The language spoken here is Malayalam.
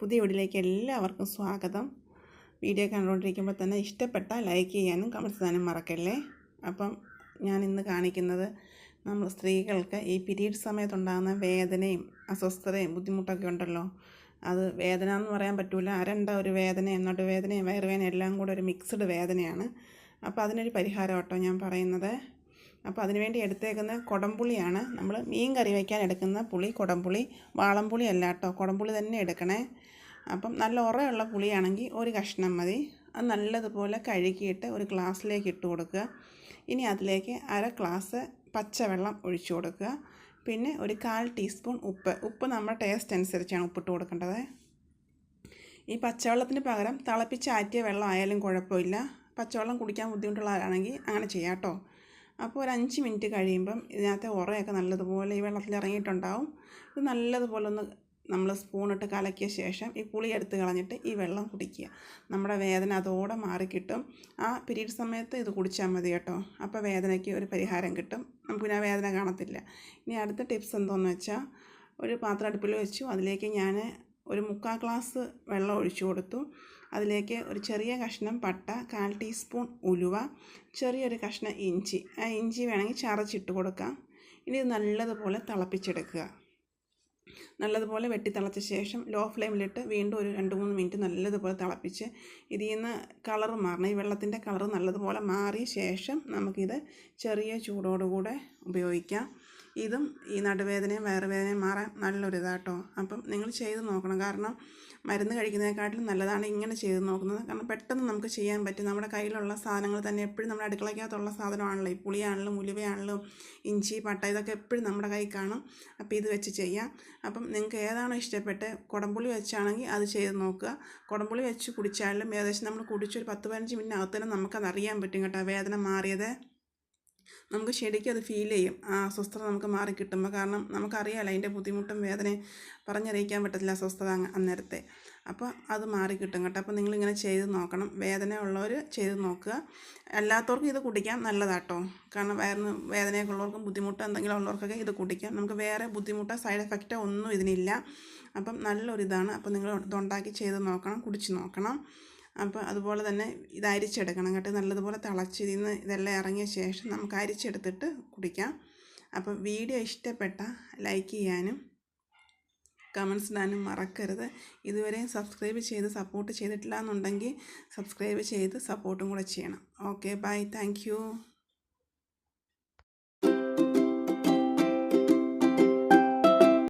പുതിയ വീഡിയോയിലേക്ക് എല്ലാവർക്കും സ്വാഗതം. വീഡിയോ കണ്ടുകൊണ്ടിരിക്കുമ്പോൾ തന്നെ ഇഷ്ടപ്പെട്ട ലൈക്ക് ചെയ്യാനും കമൻസ് ചെയ്യാനും മറക്കല്ലേ? അപ്പം ഞാൻ ഇന്ന് കാണിക്കുന്നത് നമ്മൾ സ്ത്രീകൾക്ക് ഈ പീരീഡ് സമയത്തുണ്ടാകുന്ന വേദനയും അസ്വസ്ഥതയും ബുദ്ധിമുട്ടൊക്കെ ഉണ്ടല്ലോ. അത് വേദന എന്ന് പറയാൻ പറ്റില്ല അരണ്ട ഒരു വേദനയും നടുവേദനയും വയറുവേദനയും എല്ലാം കൂടെ ഒരു മിക്സ്ഡ് വേദനയാണ്. അപ്പോൾ അതിനൊരു പരിഹാരം കേട്ടോ ഞാൻ പറയുന്നത്. അപ്പോൾ അതിനുവേണ്ടി എടുത്തേക്കുന്ന കുടംപുളിയാണ് നമ്മൾ മീൻ കറി വയ്ക്കാൻ എടുക്കുന്ന പുളി കുടംപുളി വാളംപുളി അല്ല കേട്ടോ. കുടംപുളി തന്നെ എടുക്കണേ. അപ്പം നല്ല ഉറയുള്ള പുളിയാണെങ്കിൽ ഒരു കഷ്ണം മതി. അത് നല്ലതുപോലെ കഴുകിയിട്ട് ഒരു ഗ്ലാസ്സിലേക്ക് ഇട്ട് കൊടുക്കുക. ഇനി അതിലേക്ക് അര ഗ്ലാസ് പച്ചവെള്ളം ഒഴിച്ചു കൊടുക്കുക. പിന്നെ ഒരു കാൽ ടീസ്പൂൺ ഉപ്പ്. ഉപ്പ് നമ്മുടെ ടേസ്റ്റ് അനുസരിച്ചാണ് ഉപ്പിട്ട് കൊടുക്കേണ്ടത്. ഈ പച്ചവെള്ളത്തിന് പകരം തിളപ്പിച്ചാറ്റിയ വെള്ളം ആയാലും കുഴപ്പമില്ല. പച്ചവെള്ളം കുടിക്കാൻ ബുദ്ധിമുട്ടുള്ളവരാണെങ്കിൽ അങ്ങനെ ചെയ്യാം കേട്ടോ. അപ്പോൾ ഒരു അഞ്ച് മിനിറ്റ് കഴിയുമ്പം ഇതിനകത്തെ ഉറയൊക്കെ നല്ലതുപോലെ ഈ വെള്ളത്തിൽ ഇറങ്ങിയിട്ടുണ്ടാവും. ഇത് നല്ലതുപോലെ ഒന്ന് നമ്മൾ സ്പൂണിട്ട് കലക്കിയ ശേഷം ഈ പുളി എടുത്ത് കളഞ്ഞിട്ട് ഈ വെള്ളം കുടിക്കുക. നമ്മുടെ വേദന അതോടെ മാറിക്കിട്ടും ആ പീരീഡ് സമയത്ത് ഇത് കുടിച്ചാൽ മതി കേട്ടോ. അപ്പോൾ വേദനയ്ക്ക് ഒരു പരിഹാരം കിട്ടും. നമുക്ക് പിന്നെ വേദന കാണത്തില്ല. ഇനി അടുത്ത ടിപ്സ് എന്തോന്ന് വെച്ചാൽ ഒരു പാത്രം അടുപ്പിൽ വെച്ചു. അതിലേക്ക് ഞാൻ ഒരു മുക്കാൽ ഗ്ലാസ് വെള്ളം ഒഴിച്ചു കൊടുത്തു. അതിലേക്ക് ഒരു ചെറിയ കഷ്ണം പട്ട കാൽ ടീസ്പൂൺ ഉലുവ ചെറിയൊരു കഷ്ണം ഇഞ്ചി. ആ ഇഞ്ചി വേണമെങ്കിൽ ചതച്ചിട്ട് കൊടുക്കാം. ഇനി ഇത് നല്ലതുപോലെ തിളപ്പിച്ചെടുക്കുക. നല്ലതുപോലെ വെട്ടി തിളച്ച ശേഷം ലോ ഫ്ലെയിമിലിട്ട് വീണ്ടും ഒരു രണ്ട് മൂന്ന് മിനിറ്റ് നല്ലതുപോലെ തിളപ്പിച്ച് ഇതിൽ നിന്ന് കളർ മാറണം. ഈ വെള്ളത്തിന്റെ കളർ നല്ലതുപോലെ മാറിയ ശേഷം നമുക്കിത് ചെറിയ ചൂടോടുകൂടെ ഉപയോഗിക്കാം. ഇതും ഈ നടുവേദനയും വയറുവേദനയും മാറാൻ നല്ലൊരു ഇതാട്ടോ അപ്പം നിങ്ങൾ ചെയ്ത് നോക്കണം. കാരണം മരുന്ന് കഴിക്കുന്നതിനെക്കാട്ടിലും നല്ലതാണ് ഇങ്ങനെ ചെയ്ത് നോക്കുന്നത്. കാരണം പെട്ടെന്ന് നമുക്ക് ചെയ്യാൻ പറ്റും. നമ്മുടെ കയ്യിലുള്ള സാധനങ്ങൾ തന്നെ എപ്പോഴും നമ്മുടെ അടുക്കളയ്ക്കകത്തുള്ള സാധനമാണല്ലോ. ഈ പുളിയാണല്ലോ മുലുവയാണല്ലോ ഇഞ്ചി പട്ട ഇതൊക്കെ എപ്പോഴും നമ്മുടെ കൈ കാണും. അപ്പോൾ ഇത് വെച്ച് ചെയ്യാം. അപ്പം നിങ്ങൾക്ക് ഏതാണോ ഇഷ്ടപ്പെട്ട് കുടംപുളി വെച്ചാണെങ്കിൽ അത് ചെയ്ത് നോക്കുക. കുടംപുളി വെച്ച് കുടിച്ചാലും ഏകദേശം നമ്മൾ കുടിച്ചൊരു പത്ത് പതിനഞ്ച് മിനിറ്റ് അകത്തന്നെ നമുക്കത് അറിയാൻ പറ്റും കേട്ടോ. വേദന മാറിയത്. നമുക്ക് ശരിക്കും അത് ഫീൽ ചെയ്യും. ആ അസ്വസ്ഥത നമുക്ക് മാറി കിട്ടുമ്പോൾ കാരണം നമുക്കറിയാമല്ലോ അതിന്റെ ബുദ്ധിമുട്ടും വേദനയും പറഞ്ഞറിയിക്കാൻ പറ്റത്തില്ല അസ്വസ്ഥത അന്നേരത്തെ. അപ്പോൾ അത് മാറി കിട്ടും കേട്ടോ. അപ്പോൾ നിങ്ങളിങ്ങനെ ചെയ്ത് നോക്കണം. വേദന ഉള്ളവർ ചെയ്ത് നോക്കുക. അല്ലാത്തവർക്കും ഇത് കുടിക്കാം നല്ലതാട്ടോ കാരണം വയറിന് വേദനയൊക്കെ ഉള്ളവർക്കും ബുദ്ധിമുട്ട് എന്തെങ്കിലും ഉള്ളവർക്കൊക്കെ ഇത് കുടിക്കാം. നമുക്ക് വേറെ ബുദ്ധിമുട്ടോ സൈഡ് എഫക്റ്റോ ഒന്നും ഇതിനില്ല. അപ്പം നല്ലൊരിതാണ്. അപ്പം നിങ്ങൾ ഇതുണ്ടാക്കി ചെയ്ത് നോക്കണം. കുടിച്ച് നോക്കണം. അപ്പോൾ അതുപോലെ തന്നെ ഇത് അരിച്ചെടുക്കണം കേട്ടോ. നല്ലതുപോലെ തിളച്ച് ഇതെല്ലാം ഇറങ്ങിയ ശേഷം നമുക്ക് അരിച്ചെടുത്തിട്ട് കുടിക്കാം. അപ്പോൾ വീഡിയോ ഇഷ്ടപ്പെട്ട ലൈക്ക് ചെയ്യാനും കമൻസ് ഇടാനും മറക്കരുത്. ഇതുവരെയും സബ്സ്ക്രൈബ് ചെയ്ത് സപ്പോർട്ട് ചെയ്തിട്ടില്ല എന്നുണ്ടെങ്കിൽ സബ്സ്ക്രൈബ് ചെയ്ത് സപ്പോർട്ടും കൂടെ ചെയ്യണം. Okay bye. താങ്ക്